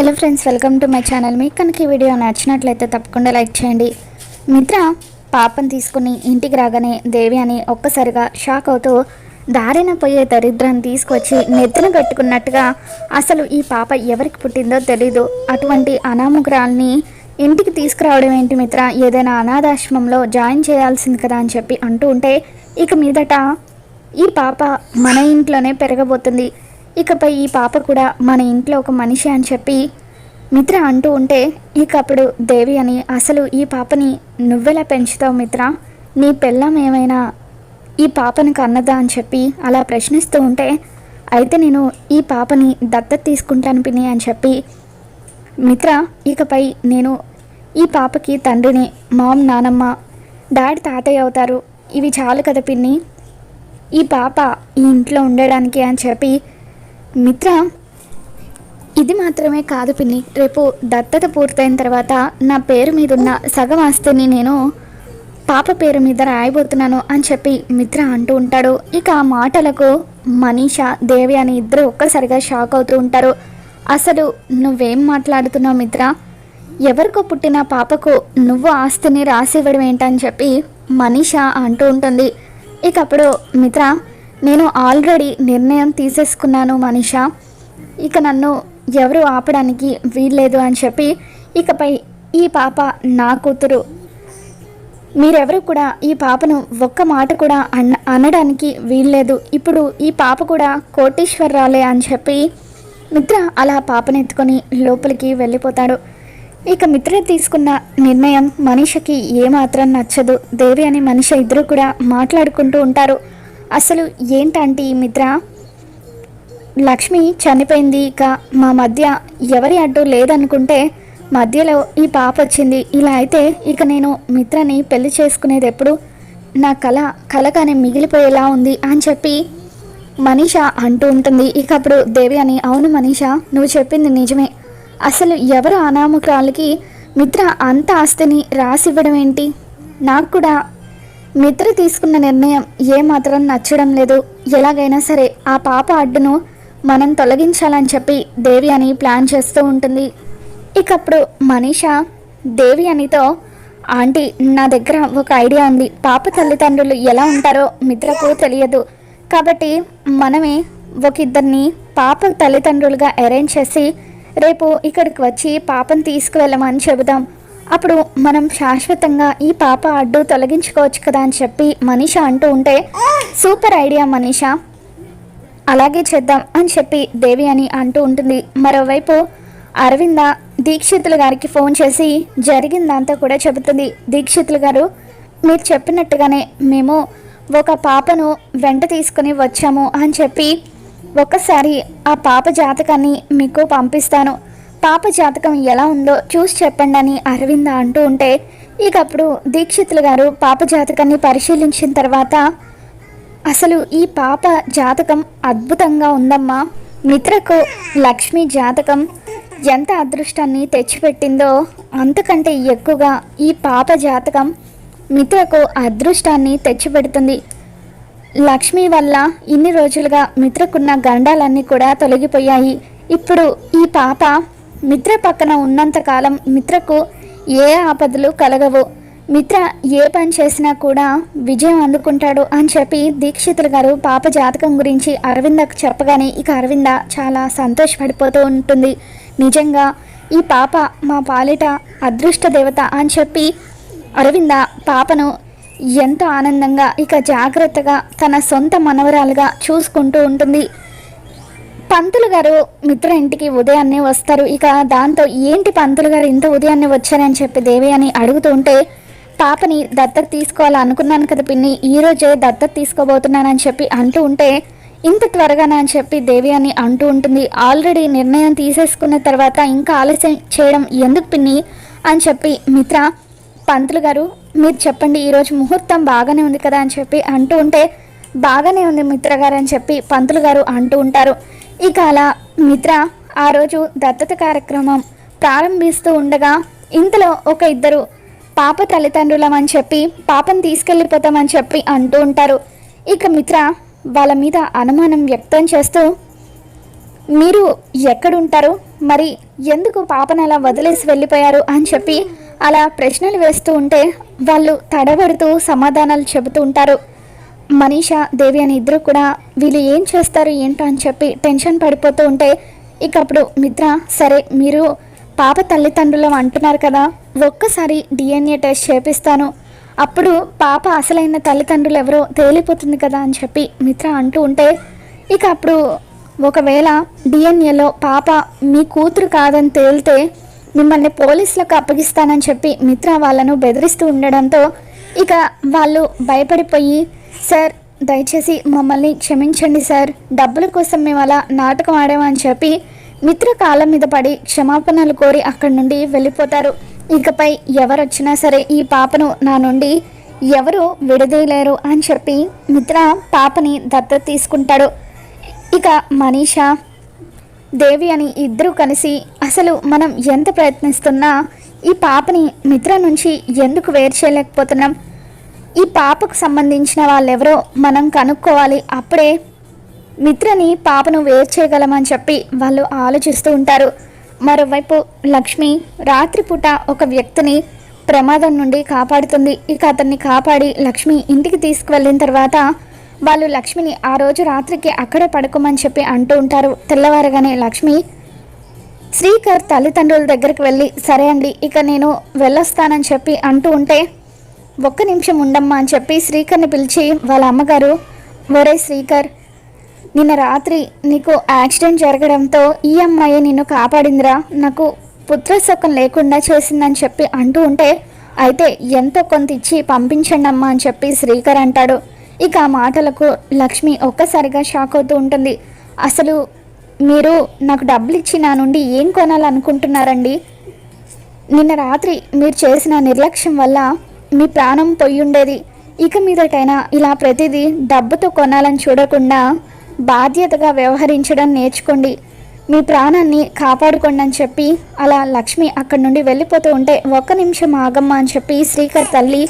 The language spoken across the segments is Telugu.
Hello friends welcome to my channel. మీకు కనుక ఈ వీడియో నచ్చినట్లయితే తప్పకుండా లైక్ చేయండి. మిత్ర పాపను తీసుకుని ఇంటికి రాగానే దేవి అని ఒక్కసారిగా షాక్ అవుతూ దారిన పోయే దరిద్రాన్ని తీసుకొచ్చి నెత్తిన పెట్టుకున్నట్టుగా అసలు ఈ పాప ఎవరికి పుట్టిందో తెలీదు. అటువంటి అనామకురాల్ని ఇంటికి తీసుకురావడం ఏంటి మిత్ర? ఏదైనా అనాథాశ్రమంలో జాయిన్ చేయాల్సింది కదా అని చెప్పి అంటూ ఉంటే ఇక మీదట ఈ పాప మన ఇంట్లోనే పెరగబోతుంది. ఇకపై ఈ పాప కూడా మన ఇంట్లో ఒక మనిషి అని చెప్పి మిత్ర అంటూ ఉంటే ఇక అప్పుడు దేవి అని అసలు ఈ పాపని నువ్వెలా పెంచుతావు మిత్ర? నీ పెళ్ళం ఏమైనా ఈ పాపను కన్నదా? అని చెప్పి అలా ప్రశ్నిస్తూ ఉంటే అయితే నేను ఈ పాపని దత్తత తీసుకుంటాను పిన్ని అని చెప్పి మిత్ర ఇకపై నేను ఈ పాపకి తండ్రిని మామ్ నానమ్మ డాడీ తాతయ్య అవుతారు. ఇవి చాలు కదా పిన్ని? ఈ పాప ఈ ఇంట్లో ఉండడానికి అని చెప్పి మిత్ర ఇది మాత్రమే కాదు పిన్ని. రేపు దత్తత పూర్తయిన తర్వాత నా పేరు మీద ఉన్న సగం ఆస్తిని నేను పాప పేరు మీద రాయబోతున్నాను అని చెప్పి మిత్ర అంటూ ఉంటాడు. ఇక ఆ మాటలకు మనీషా దేవి అని ఇద్దరు ఒక్కసారిగా షాక్ అవుతూ ఉంటారు. అసలు నువ్వేం మాట్లాడుతున్నావు మిత్ర? ఎవరికో పుట్టిన పాపకు నువ్వు ఆస్తిని రాసివ్వడం ఏంటని చెప్పి మనీషా అంటూ ఉంటుంది. ఇక అప్పుడు మిత్ర నేను ఆల్రెడీ నిర్ణయం తీసేసుకున్నాను మనీషా. ఇక నన్ను ఎవరు ఆపడానికి వీల్లేదు అని చెప్పి ఇకపై ఈ పాప నా కూతురు. మీరెవరు కూడా ఈ పాపను ఒక్క మాట కూడా అన్న అనడానికి వీల్లేదు. ఇప్పుడు ఈ పాప కూడా కోటీశ్వరరాలే అని చెప్పి మిత్ర అలా పాపనెత్తుకొని లోపలికి వెళ్ళిపోతాడు. ఇక మిత్ర తీసుకున్న నిర్ణయం మనిషికి ఏమాత్రం నచ్చదు. దేవి అని మనిషి ఇద్దరు కూడా మాట్లాడుకుంటూ ఉంటారు. అసలు ఏంటంటే ఈ మిత్ర? లక్ష్మి చనిపోయింది ఇక మా మధ్య ఎవరి అడ్డు లేదనుకుంటే మధ్యలో ఈ పాప వచ్చింది. ఇలా అయితే ఇక నేను మిత్రని పెళ్ళి చేసుకునేది ఎప్పుడు? నా కళ కలగానే మిగిలిపోయేలా ఉంది అని చెప్పి మనీష అంటూ ఉంటుంది. ఇక అప్పుడు దేవి అని అవును మనీష నువ్వు చెప్పింది నిజమే. అసలు ఎవరు అనామకాలకి మిత్ర అంత ఆస్తిని రాసివ్వడం ఏంటి? నాకు కూడా మిత్ర తీసుకున్న నిర్ణయం ఏమాత్రం నచ్చడం లేదు. ఎలాగైనా సరే ఆ పాప అడ్డును మనం తొలగించాలని చెప్పి దేవి అని ప్లాన్ చేస్తూ ఉంటుంది. ఇకప్పుడు మనీష దేవి అనితో ఆంటీ నా దగ్గర ఒక ఐడియా ఉంది. పాప తల్లిదండ్రులు ఎలా ఉంటారో మిత్రకు తెలియదు. కాబట్టి మనమే ఒక ఇద్దరిని పాప తల్లిదండ్రులుగా అరేంజ్ చేసి రేపు ఇక్కడికి వచ్చి పాపను తీసుకువెళ్ళమని చెబుదాం. అప్పుడు మనం శాశ్వతంగా ఈ పాప అడ్డు తొలగించుకోవచ్చు కదా అని చెప్పి మనీష అంటూ ఉంటే సూపర్ ఐడియా మనీషా. అలాగే చేద్దాం అని చెప్పి దేవి అని అంటూ ఉంటుంది. మరోవైపు అరవింద దీక్షితులు గారికి ఫోన్ చేసి జరిగిందంతా కూడా చెబుతుంది. దీక్షితులు గారు మీరు చెప్పినట్టుగానే మేము ఒక పాపను వెంట తీసుకుని వచ్చాము అని చెప్పి ఒక్కసారి ఆ పాప జాతకాన్ని మీకు పంపిస్తాను. పాప జాతకం ఎలా ఉందో చూసి చెప్పండి అని అరవింద అంటూ ఉంటే ఇక అప్పుడు దీక్షితులు గారు పాప జాతకాన్ని పరిశీలించిన తర్వాత అసలు ఈ పాప జాతకం అద్భుతంగా ఉందమ్మా. మిత్రకు లక్ష్మి జాతకం ఎంత అదృష్టాన్ని తెచ్చిపెట్టిందో అంతకంటే ఎక్కువగా ఈ పాప జాతకం మిత్రకు అదృష్టాన్ని తెచ్చిపెడుతుంది. లక్ష్మి వల్ల ఇన్ని రోజులుగా మిత్రకున్న గండాలన్నీ కూడా తొలగిపోయాయి. ఇప్పుడు ఈ పాప మిత్ర పక్కన ఉన్నంతకాలం మిత్రకు ఏ ఆపదలు కలగవు. మిత్ర ఏ పని చేసినా కూడా విజయం అందుకుంటాడు అని చెప్పి దీక్షితులు గారు పాప జాతకం గురించి అరవిందకు చెప్పగానే ఇక అరవింద చాలా సంతోషపడిపోతూ ఉంటుంది. నిజంగా ఈ పాప మా పాలిట అదృష్ట దేవత అని చెప్పి అరవింద పాపను ఎంతో ఆనందంగా ఇక జాగ్రత్తగా తన సొంత మనవరాలుగా చూసుకుంటూ ఉంటుంది. పంతులు గారు మిత్ర ఇంటికి ఉదయాన్నే వస్తారు. ఇక దాంతో ఏంటి పంతులు గారు ఇంత ఉదయాన్నే వచ్చారని చెప్పి దేవి అని అడుగుతూ ఉంటే పాపని దత్తత తీసుకోవాలనుకున్నాను కదా పిన్ని ఈరోజే దత్తత తీసుకోబోతున్నానని చెప్పి అంటూ ఉంటే ఇంత త్వరగానని అని చెప్పి దేవి అని అంటూ ఉంటుంది. ఆల్రెడీ నిర్ణయం తీసేసుకున్న తర్వాత ఇంకా ఆలస్యం చేయడం ఎందుకు పిన్ని అని చెప్పి మిత్ర పంతులు గారు మీరు చెప్పండి ఈరోజు ముహూర్తం బాగానే ఉంది కదా అని చెప్పి అంటూ ఉంటే బాగానే ఉంది మిత్ర గారు అని చెప్పి పంతులు గారు అంటూ ఉంటారు. ఇక అలా మిత్ర ఆ రోజు దత్తత కార్యక్రమం ప్రారంభిస్తూ ఉండగా ఇంతలో ఒక ఇద్దరు పాప తల్లిదండ్రులమని చెప్పి పాపను తీసుకెళ్ళిపోతామని చెప్పి అంటూ ఉంటారు. ఇక మిత్ర వాళ్ళ మీద అనుమానం వ్యక్తం చేస్తూ మీరు ఎక్కడుంటారు? మరి ఎందుకు పాపను అలా వదిలేసి వెళ్ళిపోయారు? అని చెప్పి అలా ప్రశ్నలు వేస్తూ ఉంటే వాళ్ళు తడబడుతూ సమాధానాలు చెబుతూ ఉంటారు. మనీషా దేవి అని ఇద్దరు కూడా వీళ్ళు ఏం చేస్తారు ఏంటో అని చెప్పి టెన్షన్ పడిపోతూ ఉంటే ఇక అప్పుడు మిత్ర సరే మీరు పాప తల్లిదండ్రులు అంటున్నారు కదా ఒక్కసారి డిఎన్ఏ టెస్ట్ చేపిస్తాను. అప్పుడు పాప అసలైన తల్లిదండ్రులు ఎవరో తేలిపోతుంది కదా అని చెప్పి మిత్ర అంటూ ఉంటే ఇక అప్పుడు ఒకవేళ డిఎన్ఏలో పాప మీ కూతురు కాదని తేలితే మిమ్మల్ని పోలీసులకు అప్పగిస్తానని చెప్పి మిత్ర వాళ్ళను బెదిరిస్తూ ఉండడంతో ఇక వాళ్ళు భయపడిపోయి సార్ దయచేసి మమ్మల్ని క్షమించండి సార్. డబ్బుల కోసం మేము అలా నాటకం ఆడామని చెప్పి మిత్ర కాలం మీద పడి క్షమాపణలు కోరి అక్కడి నుండి వెళ్ళిపోతారు. ఇకపై ఎవరు వచ్చినా సరే ఈ పాపను నా నుండి ఎవరు విడదీయలేరు అని చెప్పి మిత్ర పాపని దత్తత తీసుకుంటాడు. ఇక మనీషా దేవి అని ఇద్దరూ కలిసి అసలు మనం ఎంత ప్రయత్నిస్తున్నా ఈ పాపని మిత్ర నుంచి ఎందుకు వేరు చేయలేకపోతున్నాం? ఈ పాపకు సంబంధించిన వాళ్ళెవరో మనం కనుక్కోవాలి. అప్పుడే మిత్రని పాపను వేరు చేయగలమని చెప్పి వాళ్ళు ఆలోచిస్తూ ఉంటారు. మరోవైపు లక్ష్మి రాత్రిపూట ఒక వ్యక్తిని ప్రమాదం నుండి కాపాడుతుంది. ఇక అతన్ని కాపాడి లక్ష్మి ఇంటికి తీసుకువెళ్ళిన తర్వాత వాళ్ళు లక్ష్మిని ఆ రోజు రాత్రికి అక్కడే పడుకోమని చెప్పి అంటూ ఉంటారు. తెల్లవారగానే లక్ష్మి శ్రీకర్ తల్లిదండ్రుల దగ్గరికి వెళ్ళి సరే అండి ఇక నేను వెళ్ళొస్తానని చెప్పి అంటూ ఉంటే ఒక్క నిమిషం ఉండమ్మా అని చెప్పి శ్రీకర్ని పిలిచి వాళ్ళ అమ్మగారు ఒరే శ్రీకర్ నిన్న రాత్రి నీకు యాక్సిడెంట్ జరగడంతో ఈ అమ్మాయి నిన్ను కాపాడిందిరా. నాకు పుత్రశకం లేకుండా చేసిందని చెప్పి అంటూ ఉంటే అయితే ఎంతో కొంత ఇచ్చి పంపించండి అమ్మా అని చెప్పి శ్రీకర్ అంటాడు. ఇక ఆ మాటలకు లక్ష్మి ఒక్కసారిగా షాక్ అవుతూ ఉంటుంది. అసలు మీరు నాకు డబ్బులు ఇచ్చి నా నుండి ఏం కొనాలనుకుంటున్నారండి? నిన్న రాత్రి మీరు చేసిన నిర్లక్ష్యం వల్ల మీ ప్రాణం పొయ్యుండేది ఇక మీదటైనా ఇలా ప్రతిదీ డబ్బుతో కొనాలని చూడకుండా బాధ్యతగా వ్యవహరించడం నేర్చుకోండి. మీ ప్రాణాన్ని కాపాడుకోండి అని చెప్పి అలా లక్ష్మి అక్కడి నుండి వెళ్ళిపోతూ ఉంటే ఒక్క నిమిషం ఆగమ్మ అని చెప్పి శ్రీకర్ తల్లి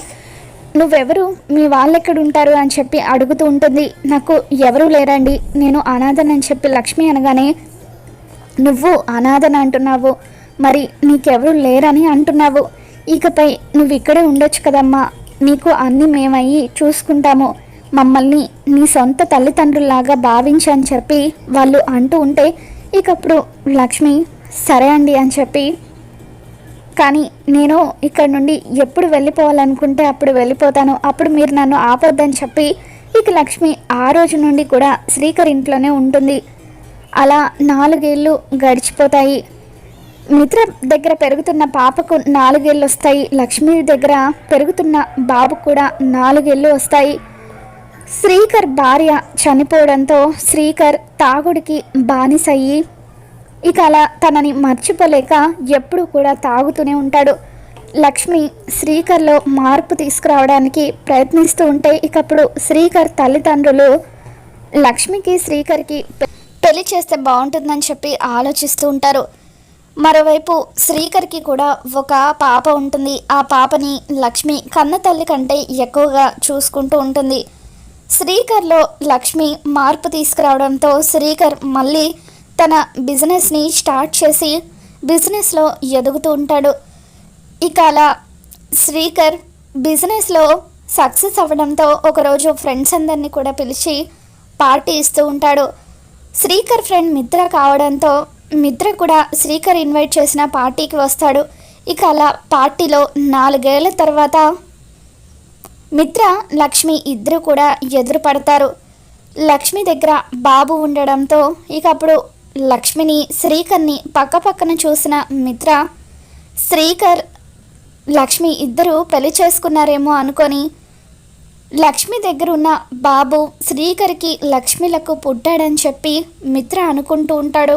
నువ్వెవరు? మీ వాళ్ళెక్కడుంటారు? అని చెప్పి అడుగుతూ ఉంటుంది. నాకు ఎవరు లేరండి. నేను అనాథనని చెప్పి లక్ష్మి అనగానే నువ్వు అనాథన అంటున్నావు. మరి నీకెవరు లేరని అంటున్నావు. ఇకపై నువ్వు ఇక్కడే ఉండొచ్చు కదమ్మా. నీకు అన్ని మేమయ్యి చూసుకుంటాము. మమ్మల్ని నీ సొంత తల్లిదండ్రుల్లాగా భావించని చెప్పి వాళ్ళు అంటూ ఉంటే ఇకప్పుడు లక్ష్మి సరే అండి అని చెప్పి కానీ నేను ఇక్కడ నుండి ఎప్పుడు వెళ్ళిపోవాలనుకుంటే అప్పుడు వెళ్ళిపోతాను. అప్పుడు మీరు నన్ను ఆపొద్దని చెప్పి ఇక లక్ష్మి ఆ రోజు నుండి కూడా శ్రీకర్ ఇంట్లోనే ఉంటుంది. అలా నాలుగేళ్ళు గడిచిపోతాయి. మిత్ర దగ్గర పెరుగుతున్న పాపకు నాలుగేళ్ళు వస్తాయి. లక్ష్మి దగ్గర పెరుగుతున్న బాబు కూడా నాలుగేళ్ళు వస్తాయి. శ్రీకర్ భార్య చనిపోవడంతో శ్రీకర్ తాగుడికి బానిసయ్యి. ఇక అలా తనని మర్చిపోలేక ఎప్పుడూ కూడా తాగుతూనే ఉంటాడు. లక్ష్మి శ్రీకర్లో మార్పు తీసుకురావడానికి ప్రయత్నిస్తూ ఉంటే ఇకప్పుడు శ్రీకర్ తల్లిదండ్రులు లక్ష్మికి శ్రీకర్కి పెళ్ళి చేస్తే బాగుంటుందని చెప్పి ఆలోచిస్తూ ఉంటారు. మరోవైపు శ్రీకర్కి కూడా ఒక పాప ఉంటుంది. ఆ పాపని లక్ష్మి కన్న తల్లి కంటే ఎక్కువగా చూసుకుంటూ ఉంటుంది. శ్రీకర్లో లక్ష్మి మార్పు తీసుకురావడంతో శ్రీకర్ మళ్ళీ తన బిజినెస్ని స్టార్ట్ చేసి బిజినెస్లో ఎదుగుతూ ఉంటాడు. ఇక అలా శ్రీకర్ బిజినెస్లో సక్సెస్ అవ్వడంతో ఒకరోజు ఫ్రెండ్స్ అందరినీ కూడా పిలిచి పార్టీ ఇస్తూ ఉంటాడు. శ్రీకర్ ఫ్రెండ్ మిత్ర కావడంతో మిత్ర కూడా శ్రీకర్ ఇన్వైట్ చేసిన పార్టీకి వస్తాడు. ఇక అలా పార్టీలో నాలుగేళ్ళ తర్వాత మిత్ర లక్ష్మి ఇద్దరు కూడా ఎదురు పడతారు. లక్ష్మి దగ్గర బాబు ఉండడంతో ఇక అప్పుడు లక్ష్మిని శ్రీకర్ని పక్క పక్కన చూసిన మిత్ర శ్రీకర్ లక్ష్మి ఇద్దరు పెళ్ళి చేసుకున్నారేమో అనుకొని లక్ష్మి దగ్గర ఉన్న బాబు శ్రీకర్కి లక్ష్మిలకు పుట్టాడని చెప్పి మిత్ర అనుకుంటూ ఉంటాడు.